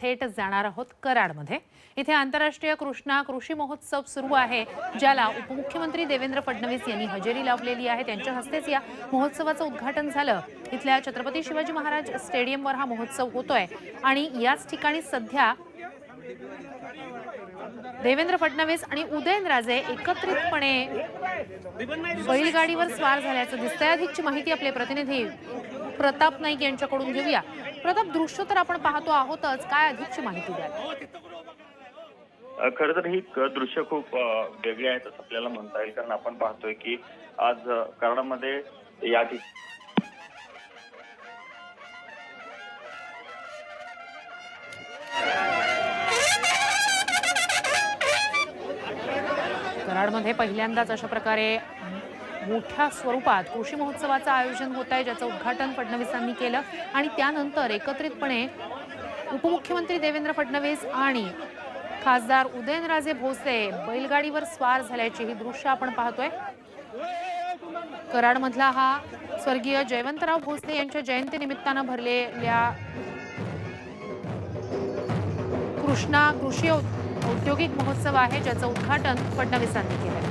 थेट जाणार आहोत कराडमध्ये. इथे आंतरराष्ट्रीय कृष्णा कृषी महोत्सव सुरू आहे ज्याला उपमुख्यमंत्री देवेंद्र फडणवीस यांनी हजेरी लावलेली आहे. त्यांच्या हस्तेच या महोत्सवाचं उद्घाटन झालं. इथल्या छत्रपती शिवाजी महाराज स्टेडियमवर हा महोत्सव होतोय. आणि याच ठिकाणी सध्या देवेंद्र फडणवीस आणि उदयनराजे एकत्रितपणे बैलगाडीवर स्वार झाल्याचं दिसतंय. अधिकची माहिती आपले प्रतिनिधी प्रताप नाईक यांच्याकडून घेऊया. प्रताप दृश्य तर आपण पाहतो आहोतच. काय अधिकची माहिती द्याल? खर तर ही दृश्य खूप वेगळी आहेत असं आपल्याला म्हणता येईल. कारण आपण पाहतोय की आज कराडामध्ये या ठिकाणी कराडमध्ये पहिल्यांदाच अशा प्रकारे मोठ्या स्वरूपात कृषी महोत्सवाचं आयोजन होत आहे ज्याचं उद्घाटन फडणवीसांनी केलं. आणि त्यानंतर एकत्रितपणे उपमुख्यमंत्री देवेंद्र फडणवीस आणि खासदार उदयनराजे भोसले बैलगाडीवर स्वार झाल्याची ही दृश्य आपण पाहतोय. कराडमधला हा स्वर्गीय जयवंतराव भोसले यांच्या जयंतीनिमित्तानं भरलेल्या कृष्णा कृषी औद्योगिक महोत्सव आहे ज्याचं उद्घाटन फडणवीसांनी केलं.